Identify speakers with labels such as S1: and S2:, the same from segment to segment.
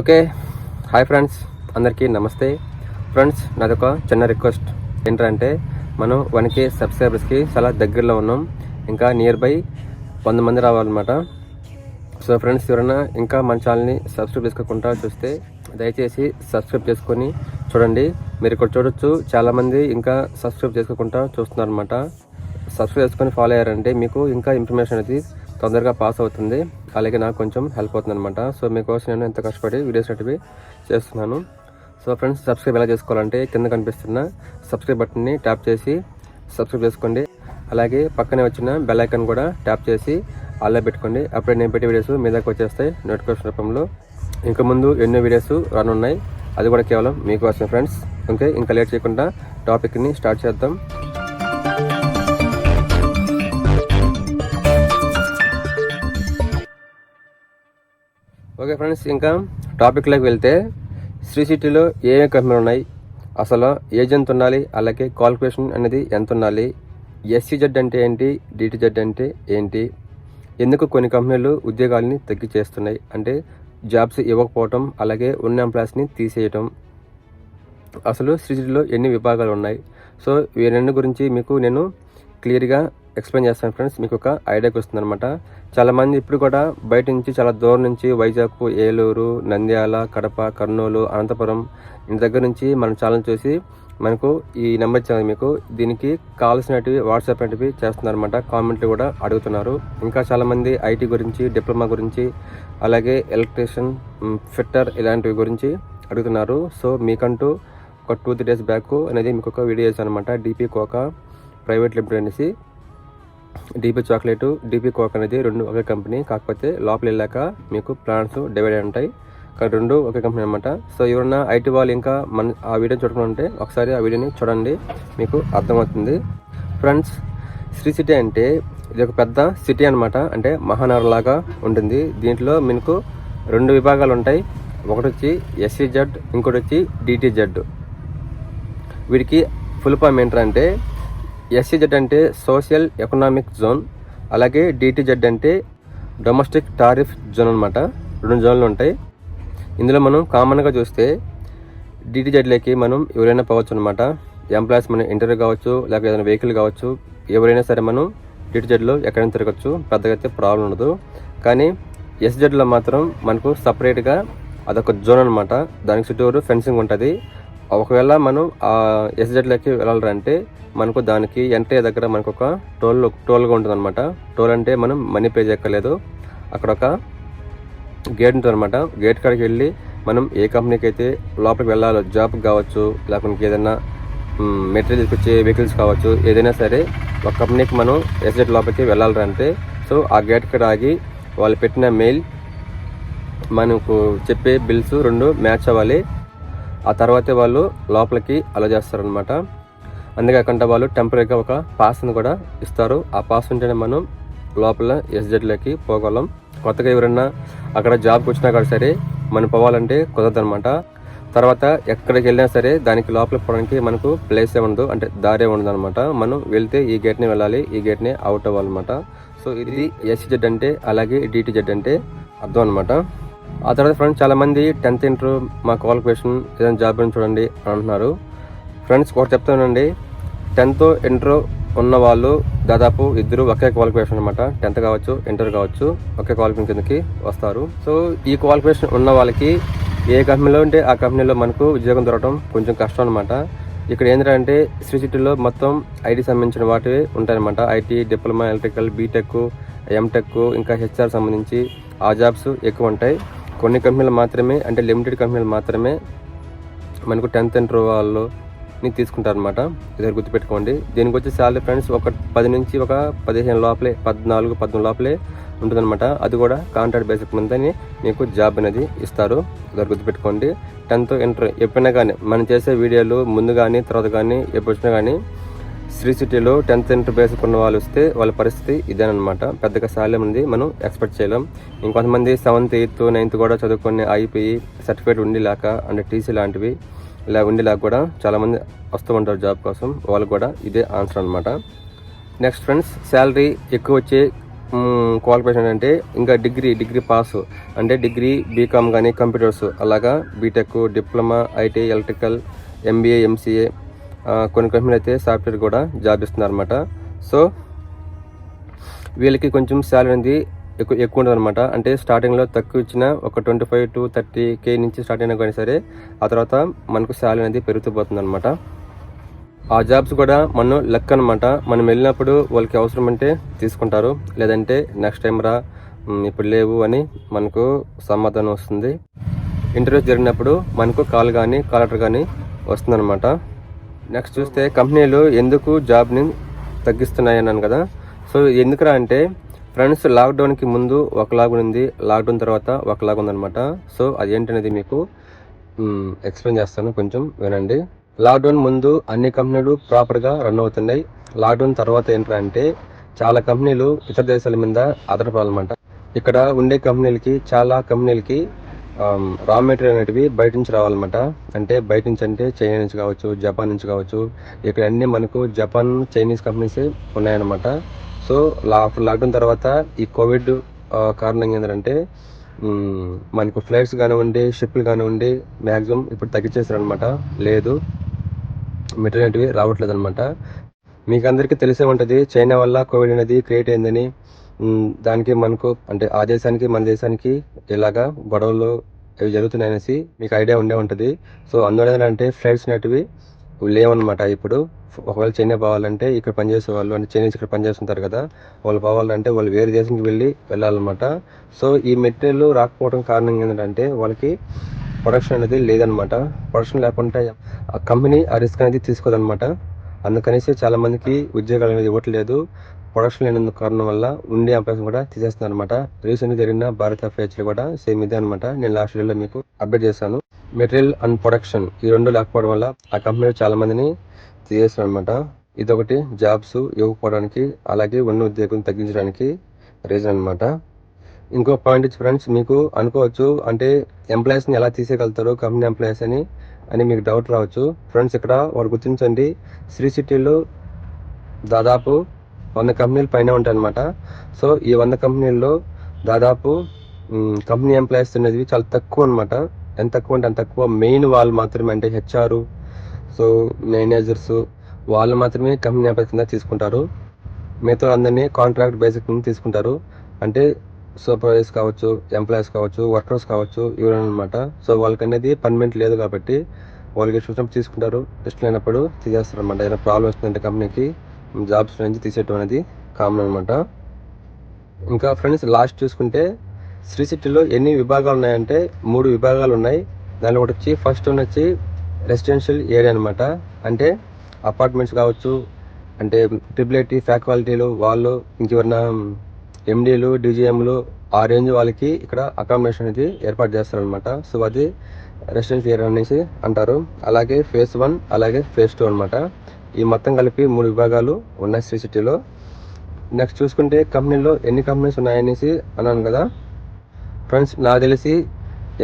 S1: Okay. Hi friends. అందరికీ నమస్తే. Friends నాదొక చిన్న రిక్వెస్ట్. ఏంటంటే మనం వన్ కే సబ్స్క్రైబర్స్కి చాలా దగ్గరలో ఉన్నాం. ఇంకా నియర్ బై వంద మంది రావాలన్నమాట. సో ఫ్రెండ్స్ ఎవరైనా ఇంకా మన ఛానల్ని సబ్స్క్రైబ్ చేసుకోకుండా చూస్తే దయచేసి సబ్స్క్రైబ్ చేసుకొని చూడండి. మీరు ఇక్కడ చూడొచ్చు చాలామంది ఇంకా సబ్స్క్రైబ్ చేసుకోకుండా చూస్తున్నారు అనమాట సబ్స్క్రైబ్ చేసుకొని ఫాలో అయ్యారంటే మీకు ఇంకా ఇన్ఫర్మేషన్ అనేది తొందరగా పాస్ అవుతుంది. అలాగే నాకు కొంచెం హెల్ప్ అవుతుంది అనమాట సో మీకోసం నేను ఎంత కష్టపడి వీడియోస్ అనేటివి చేస్తున్నాను. సో ఫ్రెండ్స్ సబ్స్క్రైబ్ ఎలా చేసుకోవాలంటే కింద కనిపిస్తున్న సబ్స్క్రైబ్ బటన్ని ట్యాప్ చేసి సబ్స్క్రైబ్ చేసుకోండి. అలాగే పక్కనే వచ్చిన బెల్ ఐకాన్ కూడా ట్యాప్ చేసి అలా పెట్టుకోండి. అప్పుడే నేను పెట్టే వీడియోస్ మీ దాకా వచ్చేస్తాయి నోటిఫికేషన్ రూపంలో. ఇంకా ముందు ఎన్నో వీడియోస్ రానున్నాయి. అది కూడా కేవలం మీకోసం ఫ్రెండ్స్ ఓకే ఇంకా లేట్ చేయకుండా టాపిక్ని స్టార్ట్ చేద్దాం. ఓకే ఫ్రెండ్స్ ఇంకా టాపిక్లోకి వెళ్తే శ్రీ సిటీలో ఏ ఏ కంపెనీలు ఉన్నాయి? అసలు ఏజెంట్ ఉండాలి అలాగే క్వాలిఫికేషన్ అనేది ఎంత ఉండాలి? ఎస్సీజెడ్ అంటే ఏంటి? డిటిజెడ్ అంటే ఏంటి? ఎందుకు కొన్ని కంపెనీలు ఉద్యోగాలని తగ్గిచేస్తున్నాయి? అంటే జాబ్స్ ఇవ్వకపోవటం అలాగే ఉన్న ఎంప్లాయీస్ని తీసేయటం. అసలు శ్రీ సిటీలో ఎన్ని విభాగాలు ఉన్నాయి? సో వీరన్ని గురించి మీకు నేను క్లియర్గా ఎక్స్ప్లెయిన్ చేస్తాను ఫ్రెండ్స్ మీకు ఒక ఐడియాకి వస్తుంది అనమాట చాలామంది ఇప్పుడు కూడా బయట నుంచి చాలా దూరం నుంచి వైజాగ్ ఏలూరు నంద్యాల కడప కర్నూలు అనంతపురం ఇంటి దగ్గర నుంచి మన ఛాలెంజ్ చూసి మనకు ఈ నెంబర్ ఇచ్చాను మీకు. దీనికి కావాల్సినవి వాట్సాప్ అనేటివి చేస్తున్నారన్నమాట. కామెంట్లు కూడా అడుగుతున్నారు. ఇంకా చాలామంది ఐటీ గురించి డిప్లొమా గురించి అలాగే ఎలక్ట్రీషియన్ ఫిట్టర్ ఇలాంటివి గురించి అడుగుతున్నారు. సో మీకంటూ ఒక టూ త్రీ డేస్ బ్యాక్ అనేది మీకు ఒక వీడియో చేశాను అనమాట డిపి కోకా ప్రైవేట్ లిమిటెడ్ అనేసి. డీపీ చాక్లెట్ డీపీ కోక్ అనేది రెండు ఒకే కంపెనీ. కాకపోతే లోపల వెళ్ళాక మీకు ప్లాన్స్ డివైడ్ అయి ఉంటాయి. కానీ రెండు ఒకే కంపెనీ అనమాట సో ఎవరన్నా ఐటీ వాళ్ళు ఇంకా మన ఆ వీడియో చూడకుంటే ఒకసారి ఆ వీడియోని చూడండి. మీకు అర్థమవుతుంది. ఫ్రెండ్స్ శ్రీ సిటీ అంటే ఇది ఒక పెద్ద సిటీ అనమాట అంటే మహానగర్ లాగా ఉంటుంది. దీంట్లో మీకు రెండు విభాగాలు ఉంటాయి. ఒకటి వచ్చి ఎస్సీజెడ్ ఇంకోటి వచ్చి డిటిజెడ్ వీడికి ఫుల్ ఫామ్ ఏంటంటే ఎస్సీజెడ్ అంటే సోషల్ ఎకనామిక్ జోన్ అలాగే డిటిజెడ్ అంటే డొమెస్టిక్ టారిఫ్ జోన్ అనమాట రెండు జోన్లు ఉంటాయి. ఇందులో మనం కామన్గా చూస్తే డిటిజెడ్లోకి మనం ఎవరైనా పోవచ్చు అనమాట ఎంప్లాయీస్ మనం ఇంటర్వ్యూ కావచ్చు లేకపోతే ఏదైనా వెహికల్ కావచ్చు ఎవరైనా సరే మనం డిటిజెడ్లో ఎక్కడైనా తిరగచ్చు పెద్దగా అయితే ప్రాబ్లం ఉండదు. కానీ ఎస్జెడ్లో మాత్రం మనకు సపరేట్గా అదొక జోన్ అనమాట దానికి చుట్టూరు ఫెన్సింగ్ ఉంటుంది. ఒకవేళ మనం ఆ ఎస్జెడ్లోకి వెళ్ళాలంటే మనకు దానికి ఎంట్రీ దగ్గర మనకు ఒక టోల్ టోల్గా ఉంటుంది అనమాట టోల్ అంటే మనం మనీ పే చేయక్కర్లేదు. అక్కడ ఒక గేట్ ఉంటుంది అనమాట గేట్ కాడికి వెళ్ళి మనం ఏ కంపెనీకి అయితే లోపలికి వెళ్ళాలో జాబ్ కావచ్చు లేకపోతే ఏదైనా మెటీరియల్ తీసుకొచ్చే వెహికల్స్ కావచ్చు ఏదైనా సరే ఒక కంపెనీకి మనం ఎస్జెట్ లోపలికి వెళ్ళాలంటే సో ఆ గేట్ కాడ ఆగి వాళ్ళు పెట్టిన మెయిల్ మనకు చెప్పే బిల్స్ రెండు మ్యాచ్ అవ్వాలి. ఆ తర్వాతే వాళ్ళు లోపలికి అలో చేస్తారనమాట అంతేకాకుండా వాళ్ళు టెంపరీగా ఒక పాస్ని కూడా ఇస్తారు. ఆ పాస్ ఉంటేనే మనం లోపల ఎస్జెడ్లోకి పోగలం. కొత్తగా ఎవరన్నా అక్కడ జాబ్కి వచ్చినా కూడా సరే మనం పోవాలంటే కుదరదనమాట తర్వాత ఎక్కడికి వెళ్ళినా సరే దానికి లోపలికి పోవడానికి మనకు ప్లేస్ ఉండదు. అంటే దారే ఉండదు అనమాట మనం వెళ్తే ఈ గేట్ని వెళ్ళాలి ఈ గేట్ని అవుట్ అవ్వాలన్నమాట. సో ఇది ఎస్జెడ్ అంటే అలాగే డిటిజెడ్ అంటే అర్థం అనమాట ఆ తర్వాత ఫ్రెండ్స్ చాలామంది టెన్త్ ఇంటర్ మా క్వాలిఫికేషన్ ఏదైనా జాబ్ అని చూడండి అని అంటున్నారు. ఫ్రెండ్స్ ఒకటి చెప్తానండి టెన్త్ ఇంటర్ ఉన్న వాళ్ళు దాదాపు ఇద్దరు ఒకే క్వాలిఫికేషన్ అనమాట టెన్త్ కావచ్చు ఇంటర్ కావచ్చు ఒకే క్వాలిఫికేషన్ కిందకి వస్తారు. సో ఈ క్వాలిఫికేషన్ ఉన్న వాళ్ళకి ఏ కంపెనీలో ఉంటే ఆ కంపెనీలో మనకు ఉద్యోగం దొరకడం కొంచెం కష్టం అనమాట ఇక్కడ ఏంటంటే శ్రీ సిటీలో మొత్తం ఐటీ సంబంధించిన వాటివి ఉంటాయన్నమాట. IT diploma electrical BTech MTech ఇంకా హెచ్ఆర్ సంబంధించి ఆ జాబ్స్ ఎక్కువ ఉంటాయి. కొన్ని కంపెనీలు మాత్రమే అంటే లిమిటెడ్ కంపెనీలు మాత్రమే మనకు టెన్త్ ఇంటర్ వాళ్ళు తీసుకుంటారనమాట ఇద్దరు గుర్తుపెట్టుకోండి. దీనికి వచ్చే శాలరీ ఫ్రెండ్స్ ఒక పది నుంచి ఒక పదిహేను లోపలే పద్నాలుగు పద్నాలుగు లోపలే ఉంటుందన్నమాట. అది కూడా కాంట్రాక్ట్ బేసిక్ మీదని మీకు జాబ్ అనేది ఇస్తారు. ఇద్దరు గుర్తుపెట్టుకోండి. టెన్త్ ఇంటర్ ఎప్పుడైనా కానీ మనం చేసే వీడియోలు ముందు కానీ తర్వాత కానీ ఎప్పుడు వచ్చినా కానీ శ్రీ సిటీలో టెన్త్ ఇంటర్ బేసుకున్న ఉన్న వాళ్ళు వస్తే వాళ్ళ పరిస్థితి ఇదేనమాట పెద్దగా శాలరీ ఉంది మనం ఎక్స్పెక్ట్ చేయలేం. ఇంకొంతమంది సెవెంత్ ఎయిత్ నైన్త్ కూడా చదువుకొని అయిపోయి సర్టిఫికేట్ ఉండి అంటే టీసీ లాంటివి ఇలా ఉండేలాగా కూడా చాలామంది వస్తూ ఉంటారు జాబ్ కోసం. వాళ్ళకి కూడా ఇదే ఆన్సర్ అనమాట నెక్స్ట్ ఫ్రెండ్స్ శాలరీ ఎక్కువ వచ్చే క్వాలిఫికేషన్ అంటే ఇంకా డిగ్రీ డిగ్రీ పాస్ అంటే డిగ్రీ బీకామ్ కానీ కంప్యూటర్స్. అలాగా BTech diploma IT electrical MBA MCA కొన్ని కంపెనీలు అయితే సాఫ్ట్వేర్ కూడా జాబ్ ఇస్తున్నారన్నమాట. సో వీళ్ళకి కొంచెం శాలరీ అనేది ఎక్కువ ఎక్కువ ఉంటుంది అనమాట అంటే స్టార్టింగ్లో తక్కువ ఇచ్చిన ఒక twenty five to thirty K నుంచి స్టార్ట్ అయినా కానీ సరే ఆ తర్వాత మనకు శాలరీ అనేది పెరుగుతూ పోతుంది అనమాట ఆ జాబ్స్ కూడా మనం లెక్క అనమాట మనం వెళ్ళినప్పుడు వాళ్ళకి అవసరం అంటే తీసుకుంటారు. లేదంటే నెక్స్ట్ టైం రా ఇప్పుడు లేవు అని మనకు సమాధానం వస్తుంది. ఇంటర్వ్యూస్ జరిగినప్పుడు మనకు కాల్ కానీ కాల్ లెటర్ కానీ వస్తుందన్నమాట. నెక్స్ట్ చూస్తే కంపెనీలు ఎందుకు జాబ్ని తగ్గిస్తున్నాయి అన్నాను కదా. సో ఎందుకురా అంటే ఫ్రెండ్స్ లాక్డౌన్కి ముందు ఒకలాగా ఉంది లాక్డౌన్ తర్వాత ఒకలాగా ఉందన్నమాట. సో అదేంటనేది మీకు ఎక్స్ప్లెయిన్ చేస్తాను కొంచెం వినండి. లాక్డౌన్ ముందు అన్ని కంపెనీలు ప్రాపర్గా రన్ అవుతున్నాయి. లాక్డౌన్ తర్వాత ఏంటంటే చాలా కంపెనీలు ఇతర దేశాల మీద ఆధారపడాలన్నమాట. ఇక్కడ ఉండే కంపెనీలకి చాలా కంపెనీలకి రా మెటీరియల్ అనేటివి బయట నుంచి రావాలన్నమాట. అంటే బయట నుంచి అంటే చైనా నుంచి కావచ్చు జపాన్ నుంచి కావచ్చు. ఇక్కడ అన్నీ మనకు జపాన్ చైనీస్ కంపెనీస్ ఉన్నాయన్నమాట. సో లా లాక్డౌన్ తర్వాత ఈ కోవిడ్ కారణంగా ఏంటంటే మనకు ఫ్లైట్స్ కానివ్వండి షిప్లు కానివ్వండి మ్యాక్సిమం ఇప్పుడు తగ్గించేసారు అనమాట లేదు మెటీరియల్ అనేటివి రావట్లేదు అనమాట మీకు అందరికీ తెలిసే ఉంటుంది చైనా వల్ల కోవిడ్ అనేది క్రియేట్ అయిందని. దానికి మనకు అంటే ఆ దేశానికి మన దేశానికి ఇలాగా గొడవలు అవి జరుగుతున్నాయనేసి మీకు ఐడియా ఉండే ఉంటుంది. సో అందువల్ల ఏంటంటే ఫ్లైట్స్ అనేటివి లేవన్నమాట ఇప్పుడు. ఒకవేళ చైనా పోవాలంటే ఇక్కడ పనిచేసే వాళ్ళు అంటే చైనీస్ ఇక్కడ పనిచేస్తుంటారు కదా వాళ్ళు పోవాలంటే వాళ్ళు వేరే దేశానికి వెళ్ళి వెళ్ళాలన్నమాట. సో ఈ మెటీరియల్ రాకపోవడం కారణం ఏంటంటే వాళ్ళకి ప్రొడక్షన్ అనేది లేదనమాట ప్రొడక్షన్ లేకుంటే ఆ కంపెనీ ఆ రిస్క్ అనేది తీసుకోదనమాట అందుకనేసి చాలా మందికి ఉద్యోగాలు అనేది ఇవ్వట్లేదు. ప్రొడక్షన్ లేనందుకు కారణం వల్ల ఉండే అవకాశం కూడా తీసేస్తున్నారు అనమాట రీసెంట్ జరిగిన భారత ఫేచర్ కూడా సేమ్ ఇదే అనమాట నేను లాస్ట్ వీడియోలో మీకు అప్డేట్ చేశాను. మెటీరియల్ అండ్ ప్రొడక్షన్ ఈ రెండు లేకపోవడం వల్ల ఆ కంపెనీలో చాలా మందిని తీసేస్తారు అనమాట ఇదొకటి. జాబ్స్ ఇవ్వకపోవడానికి అలాగే ఉన్న ఉద్యోగం తగ్గించడానికి రీజన్ అనమాట ఇంకో పాయింట్ ఫ్రెండ్స్ మీకు అనుకోవచ్చు అంటే ఎంప్లాయీస్ని ఎలా తీసేయగలుగుతారు కంపెనీ ఎంప్లాయీస్ అని. అని మీకు డౌట్ రావచ్చు. ఫ్రెండ్స్ ఇక్కడ వాడు గుర్తించండి. శ్రీ సిటీలో దాదాపు వంద కంపెనీలు పైన ఉంటాయి అనమాట సో ఈ వంద కంపెనీల్లో దాదాపు కంపెనీ ఎంప్లాయీస్ అనేది చాలా తక్కువ అనమాట ఎంత తక్కువ అంటే అంత తక్కువ. మెయిన్ వాళ్ళు మాత్రమే అంటే హెచ్ఆర్ సో మేనేజర్స్ వాళ్ళు మాత్రమే కంపెనీ ఎంప్లాయీస్ కింద తీసుకుంటారు. మిగతా అందరినీ కాంట్రాక్ట్ బేసిక్ మీద తీసుకుంటారు. అంటే సూపర్వైజర్స్ కావచ్చు ఎంప్లాయీస్ కావచ్చు వర్కర్స్ కావచ్చు ఇవన్నమాట సో వాళ్ళకి అనేది పర్మనెంట్ లేదు కాబట్టి వాళ్ళకి చూసినప్పుడు తీసుకుంటారు. టెస్ట్ లేనప్పుడు తీసేస్తారు అనమాట ఏదైనా ప్రాబ్లం వస్తుందంటే కంపెనీకి జాబ్స్ నుంచి తీసేయటం అనేది కామన్ అనమాట ఇంకా ఫ్రెండ్స్ లాస్ట్ చూసుకుంటే శ్రీ సిటీలో ఎన్ని విభాగాలు ఉన్నాయంటే మూడు విభాగాలు ఉన్నాయి. దానిలో ఒకటి వచ్చి ఫస్ట్ వన్ వచ్చి రెసిడెన్షియల్ ఏరియా అనమాట అంటే అపార్ట్మెంట్స్ కావచ్చు అంటే ట్రిపుల్ ఐటీ ఫ్యాకల్టీలు వాళ్ళు ఇంకెవరన్నా ఎండీలు డీజీఎంలు ఆ రేంజ్ వాళ్ళకి ఇక్కడ అకామిడేషన్ అనేది ఏర్పాటు చేస్తారనమాట సో అది రెసిడెన్స్ ఏరియా అనేసి అంటారు. అలాగే ఫేస్ వన్ అలాగే ఫేస్ టూ అనమాట ఈ మొత్తం కలిపి మూడు విభాగాలు ఉన్నాయి శ్రీ సిటీలో. నెక్స్ట్ చూసుకుంటే కంపెనీలో ఎన్ని కంపెనీస్ ఉన్నాయనేసి అన్నాను కదా. ఫ్రెండ్స్ నాకు తెలిసి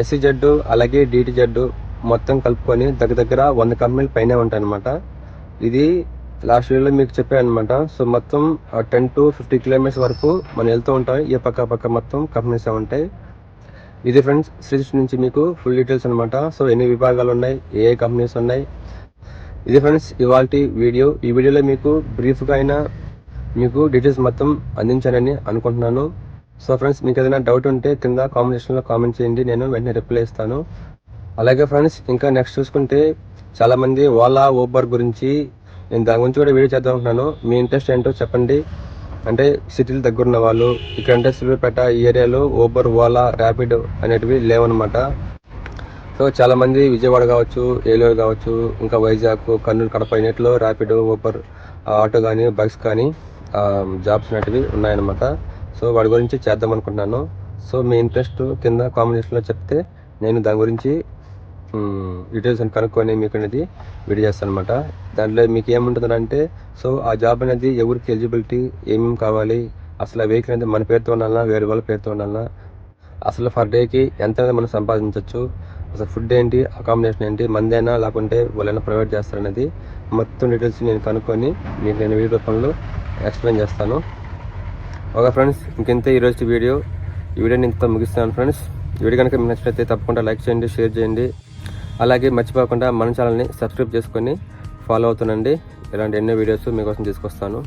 S1: ఎస్సీ జడ్డు అలాగే డిటి జడ్డు మొత్తం కలుపుకొని దగ్గర దగ్గర వంద కంపెనీలు పైనే ఉంటాయన్నమాట. ఇది లాస్ట్ ఇయర్లో మీకు చెప్పాను అనమాట సో మొత్తం టెన్ టు ఫిఫ్టీ కిలోమీటర్స్ వరకు మనం వెళ్తూ ఉంటాం. ఏ పక్క పక్క మొత్తం కంపెనీస్ ఉంటాయి ఇది ఫ్రెండ్స్ శ్రీ నుంచి మీకు ఫుల్ డీటెయిల్స్ అనమాట సో ఎన్ని విభాగాలు ఉన్నాయి ఏ ఏ కంపెనీస్ ఉన్నాయి. ఇది ఫ్రెండ్స్ ఇవాళ వీడియో ఈ వీడియోలో మీకు బ్రీఫ్గా అయినా మీకు డీటెయిల్స్ మొత్తం అందించానని అనుకుంటున్నాను. సో ఫ్రెండ్స్ మీకు ఏదైనా డౌట్ ఉంటే కింద కామెంట్ సెక్షన్లో కామెంట్ చేయండి. నేను వెంటనే రిప్లై ఇస్తాను. అలాగే ఫ్రెండ్స్ ఇంకా నెక్స్ట్ చూసుకుంటే చాలామంది ఓలా ఊబర్ గురించి నేను దాని గురించి కూడా వీడియో చేద్దాం అనుకుంటున్నాను. మీ ఇంట్రెస్ట్ ఏంటో చెప్పండి. అంటే సిటీలు దగ్గర ఉన్న వాళ్ళు ఇక్కడ అంటే సిల్వర్పేట ఈ ఏరియాలో ఊబర్ ఓలా ర్యాపిడ్ అనేటివి లేవన్నమాట సో చాలామంది విజయవాడ కావచ్చు ఏలూరు కావచ్చు ఇంకా వైజాగ్ కర్నూలు కడప ఇన్నిట్లో ర్యాపిడ్ ఊబర్ ఆటో కానీ బైక్స్ కానీ జాబ్స్ అనేటివి ఉన్నాయన్నమాట. సో వాటి గురించి చేద్దాం అనుకుంటున్నాను. సో మీ ఇంట్రెస్ట్ కింద కాంబినేషన్లో చెప్తే నేను దాని గురించి డీటెయిల్స్ అని కనుక్కొని మీకు అనేది వీడియో చేస్తాను అనమాట దాంట్లో మీకు ఏముంటుందంటే సో ఆ జాబ్ అనేది ఎవరికి ఎలిజిబిలిటీ ఏమేమి కావాలి అసలు ఆ వెహికల్ అనేది మన పేరుతో ఉండాలన్నా వేరే వాళ్ళ పేరుతో ఉండాలన్నా అసలు ఫర్ డేకి ఎంత మనం సంపాదించవచ్చు అసలు ఫుడ్ ఏంటి అకామిడేషన్ ఏంటి మందేనా లేకుంటే వాళ్ళైనా ప్రొవైడ్ చేస్తారనేది మొత్తం డీటెయిల్స్ నేను కనుక్కొని మీకు నేను వీడియో రూపంలో ఎక్స్ప్లెయిన్ చేస్తాను. ఓకే ఫ్రెండ్స్ ఇంకెంతే ఈరోజు వీడియో. ఈ నేను ఇంత ముగిస్తున్నాను ఫ్రెండ్స్. ఈ వీడియో కనుక మీకు నచ్చినట్లయితే తప్పకుండా లైక్ చేయండి షేర్ చేయండి. అలాగే మర్చిపోకుండా మన ఛానల్ని సబ్స్క్రైబ్ చేసుకొని ఫాలో అవుతుండండి. ఇలాంటి ఎన్నో వీడియోస్ మీకోసం తీసుకొస్తాను.